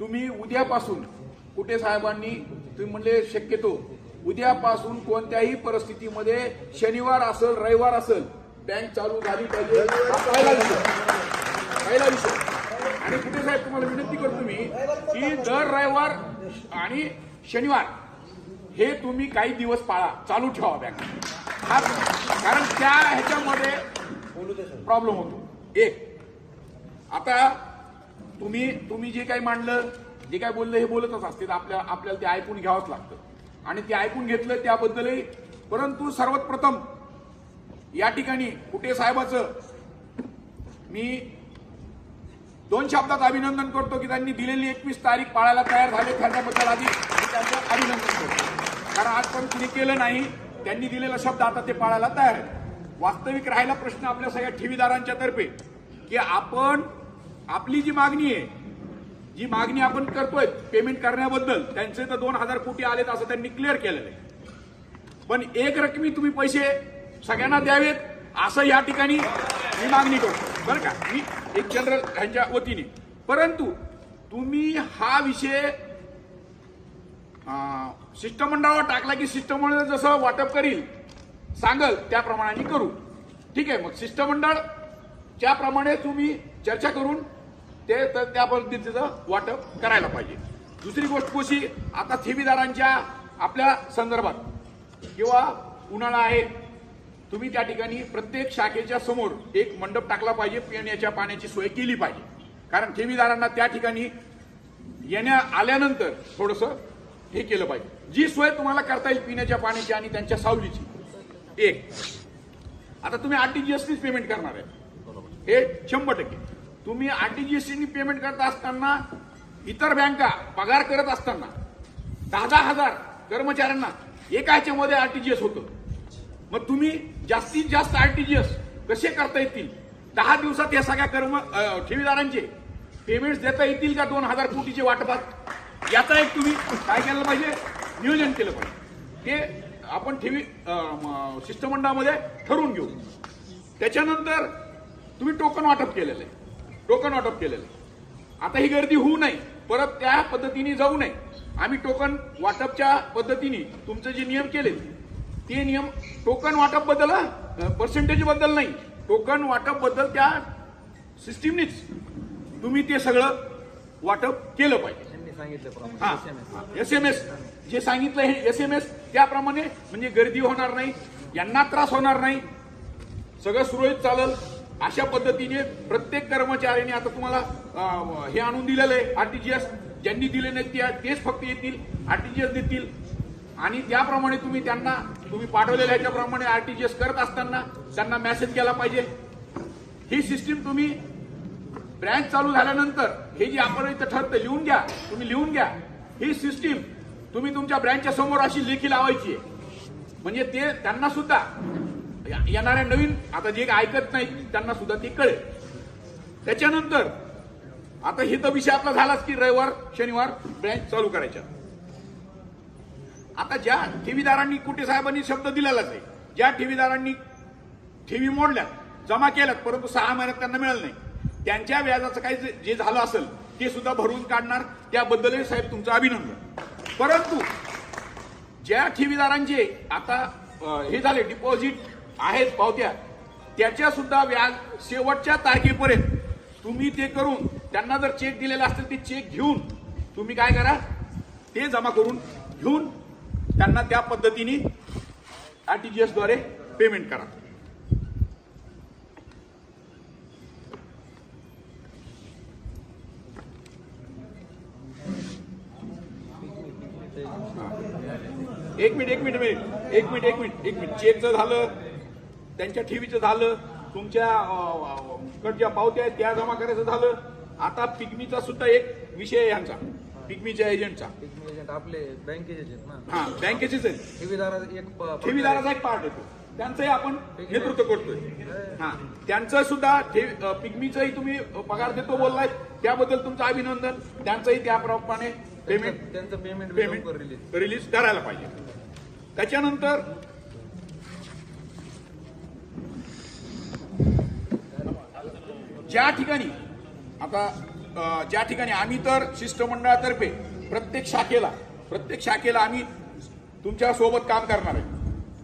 तुम्ही उद्यापासून कुठे साहेबांनी तुम्ही म्हणले शक्यतो उद्यापासून कोणत्याही परिस्थितीमध्ये शनिवार असेल रविवार असेल बँक चालू झाली पाहिजे. पहिला विषय. पहिला विषय. आणि कुठे साहेब तुम्हाला विनंती करतो मी की दर रविवार आणि शनिवार हे तुम्ही काही दिवस पाळा. चालू ठेवा बँक हा कारण त्या ह्याच्यामध्ये प्रॉब्लेम होतो. एक आता तुम्ही तुम्ही जे काही मांडलं जे काय बोललं हे बोलतच असते. आपल्या आपल्याला ते ऐकून घ्यावंच लागतं. आणि ते ऐकून घेतलं त्याबद्दलही परंतु सर्वात प्रथम या ठिकाणी कुठे साहेबाचं मी दोन शब्दात अभिनंदन करतो की त्यांनी दिलेली एकवीस तारीख पाळायला तयार झाले त्याच्याबद्दल आधी त्यांचं अभिनंदन करतो. कारण आज पण कुणी केलं नाही त्यांनी दिलेला शब्द आता ते पाळायला तयार आहे वास्तविक राहिला प्रश्न आपल्या सगळ्या ठेवीदारांच्या तर्फे की आपण आपली जी मागणी आहे जी मागणी आपण करतोय पेमेंट करण्याबद्दल त्यांचे तर दोन हजार कोटी आलेत असं त्यांनी क्लिअर केलेलं आहे. पण एक रकमी तुम्ही पैसे सगळ्यांना द्यावेत असं या ठिकाणी मी मागणी करतो. बरं का? मी एक जनरल ह्यांच्या वतीने. परंतु तुम्ही हा विषय शिष्टमंडळावर टाकला की शिष्टमंडळ जसं वाटप करील सांगल त्याप्रमाणे करू. ठीक आहे मग शिष्टमंडळ ज्याप्रमाणे तुम्ही चर्चा करून ते तर त्या पद्धतीचं वाटप करायला पाहिजे. दुसरी गोष्ट कशी आता ठेवीदारांच्या आपल्या संदर्भात किंवा उन्हाळा आहे तुम्ही त्या ठिकाणी प्रत्येक शाखेच्या समोर एक मंडप टाकला पाहिजे पिण्याच्या पाण्याची सोय केली पाहिजे. कारण ठेवीदारांना त्या ठिकाणी येण्या आल्यानंतर थोडस हे केलं पाहिजे. जी सोय तुम्हाला करता येईल पिण्याच्या पाण्याची आणि त्यांच्या सावलीची. एक. आता तुम्ही आरटीजीएसनीच पेमेंट करणार आहे. हे शंभर टक्के. तुम्ही आरटीजीएसनी पेमेंट करत असताना इतर बँका पगार करत असताना दहा दहा हजार कर्मचाऱ्यांना एका ह्याच्यामध्ये आरटीजीएस होतं. मग तुम्ही जास्तीत जास्त आरटीजीएस कसे करता येतील? दहा दिवसात या सगळ्या कर्म ठेवीदारांचे पेमेंट्स देता येतील का दोन हजार कोटीचे वाटपात? याचा एक तुम्ही काय केलं पाहिजे? नियोजन केलं पाहिजे. ते आपण ठेवी शिष्टमंडळामध्ये ठरवून घेऊ. त्याच्यानंतर तुम्ही टोकन वाटप केलेलं आहे. टोकन वाटप केलेलं आहे. आता ही गर्दी होऊ नये परत त्या पद्धतीने जाऊ नये. आम्ही टोकन वाटपच्या पद्धतीने तुमचे जे नियम केले ते नियम टोकन वाटपबद्दल पर्सेंटेजबद्दल नाही. टोकन वाटपबद्दल त्या सिस्टीमनीच तुम्ही ते सगळं वाटप केलं पाहिजे. हा. एस एम एस जे सांगितलं हे एस एम एस त्याप्रमाणे म्हणजे गर्दी होणार नाही यांना त्रास होणार नाही. सगळं सुरळीत चालल. अशा पद्धतीने प्रत्येक कर्मचाऱ्याने आता तुम्हाला हे आणून दिलेलं आहे आरटीजीएस ज्यांनी दिले नाही त्या तेच फक्त येतील आरटीजीएस देतील. आणि त्याप्रमाणे तुम्ही त्यांना तुम्ही पाठवलेल्या ह्याच्याप्रमाणे आरटीजीएस करत असताना त्यांना मेसेज केला पाहिजे. ही सिस्टीम तुम्ही ब्रँच चालू झाल्यानंतर हे जे आपण इथं ठरतं लिहून घ्या तुम्ही लिहून घ्या. ही सिस्टीम तुम्ही तुमच्या ब्रँचच्या समोर अशी लेखी लावायची म्हणजे ते त्यांना सुद्धा येणाऱ्या नवीन आता जे ऐकत नाही त्यांना सुद्धा ते कळेल. त्याच्यानंतर आता हे तर विषय आपला झालाच की रविवार शनिवार ब्रँच चालू करायच्या. आता ज्या ठेवीदारांनी कुठे साहेबांनी शब्द दिलेलाच आहे ज्या ठेवीदारांनी ठेवी मोडल्या जमा केल्यात परंतु सहा महिन्यात त्यांना मिळालं नाही त्यांच्या व्याजाचं काही जे- झालं असेल ते सुद्धा भरून काढणार त्याबद्दलही साहेब तुमचं अभिनंदन. परंतु ज्या ठेवीदारांचे आता हे झाले डिपॉझिट आहेत पावत्या. त्याच्या सुद्धा व्याज शेवटच्या तारखेपर्यंत तुम्ही ते करून त्यांना जर चेक दिलेला असेल ते चेक घेऊन तुम्ही काय करा? ते जमा करून घेऊन त्यांना त्या पद्धतीने आरटीजीएसद्वारे पेमेंट करा. एक मिनिट एक मिनिट मिनिट एक मिनिट एक मिनिट एक मिनिट. चेकचं झालं त्यांच्या ठेवीचं झालं तुमच्या कडच्या पावत्या आहेत त्या जमा करायचं झालं. आता पिगमीचा सुद्धा एक विषय आहे यांचा पिगमीच्या एजंटचा एजंट आपले बँकेचे आहेत हा बँकेचेच आहे ठेवीदारा एक ठेवीदाराचा एक पार्ट येतो. त्यांचंही आपण नेतृत्व करतोय. हा त्यांचं सुद्धा पिगमीचंही तुम्ही पगार देतो बोललाय त्याबद्दल तुमचं अभिनंदन. त्यांचंही त्याप्रमाणे पेमेंट त्यांचं- पेमेंट पेमेंट रिलीज करायला पाहिजे. त्याच्यानंतर ज्या ठिकाणी आता ज्या ठिकाणी आम्ही तर शिष्टमंडळातर्फे प्रत्येक शाखेला प्रत्येक शाखेला आम्ही तुमच्यासोबत काम करणार आहे.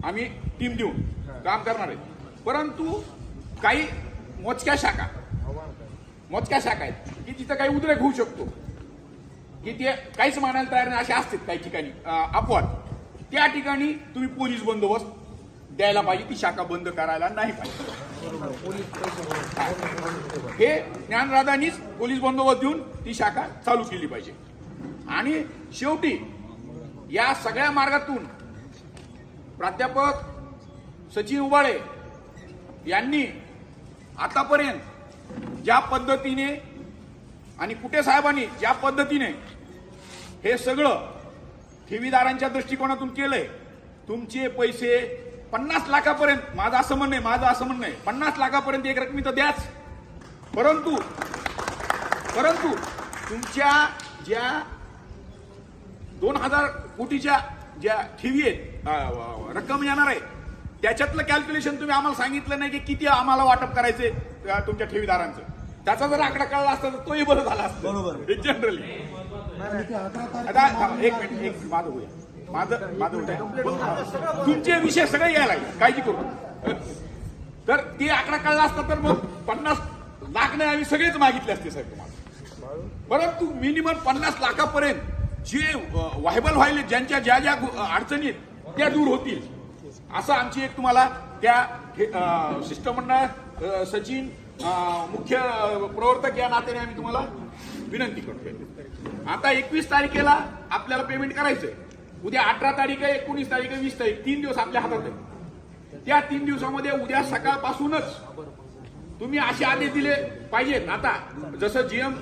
आम्ही टीम देऊन काम करणार आहे. परंतु काही मोजक्या शाखा मोजक्या शाखा आहेत की तिथं काही उद्रेक होऊ शकतो. की ते काहीच मानायला तयार नाही असे असतात काही ठिकाणी. अपवाद. त्या ठिकाणी तुम्ही पोलीस बंदोबस्त द्यायला पाहिजे ती शाखा बंद करायला नाही पाहिजे. हे ज्ञानराधानीच पोलीस बंदोबस्त देऊन ती शाखा चालू केली पाहिजे. आणि शेवटी या सगळ्या मार्गातून प्राध्यापक सचिन उबाळे यांनी आतापर्यंत ज्या पद्धतीने आणि कुठे साहेबांनी ज्या पद्धतीने हे सगळं ठेवीदारांच्या दृष्टिकोनातून केलंय तुमचे पैसे पन्नास लाखापर्यंत. माझं असं म्हणणं आहे माझं असं म्हणणं आहे. पन्नास लाखापर्यंत एक रकमी तर द्याच. परंतु परंतु तुमच्या ज्या दोन हजार कोटीच्या ज्या ठेवी आहेत रक्कम येणार आहे त्याच्यातलं कॅल्क्युलेशन तुम्ही आम्हाला सांगितलं नाही की किती आम्हाला वाटप करायचे तुमच्या ठेवीदारांचं. त्याचा जर आकडा कळला असता तर तोही बरं झाला असतं. बरोबर. जनरली आता एक मिनिट एक माझं होऊया माझं माझं होत तुमचे विषय सगळे यायला लागले. काळजी करू तर ते आकडा कळला असता तर मग पन्नास लाख नाही आम्ही सगळेच मागितले असते साहेब तुम्हाला. परंतु मिनिमम पन्नास लाखापर्यंत जे व्हायबल व्हायले ज्यांच्या ज्या ज्या अडचणी आहेत त्या दूर होतील. असं आमची एक तुम्हाला त्या शिष्टमंडळ सचिन मुख्य प्रवर्तक या नात्याने आम्ही तुम्हाला विनंती करतोय. आता एकवीस तारखेला आपल्याला पेमेंट करायचंय. उद्या अठरा तारीख आहे एकोणीस तारीख आहे वीस तारीख. तीन दिवस आपल्या हातात आहे. त्या तीन दिवसामध्ये उद्या सकाळपासूनच तुम्ही असे आदेश दिले पाहिजेत. आता जसं जीएम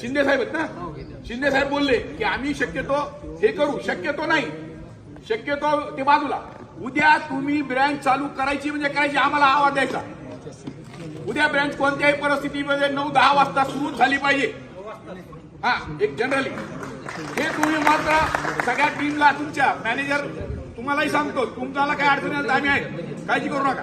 शिंदे साहेब आहेत ना? शिंदे साहेब बोलले की आम्ही शक्यतो हे करू. शक्यतो नाही. शक्यतो ते बाजूला. उद्या तुम्ही ब्रँच चालू करायची म्हणजे करायची आम्हाला आवाज द्यायचा. उद्या ब्रँच कोणत्याही परिस्थितीमध्ये नऊ दहा वाजता सुरू झाली पाहिजे. हा एक जनरली हे तुम्ही मात्र सगळ्या टीमला तुमच्या मॅनेजर तुम्हालाही सांगतो तुमच्याला काय अडचण आली आम्ही आहे. काळजी करू नका.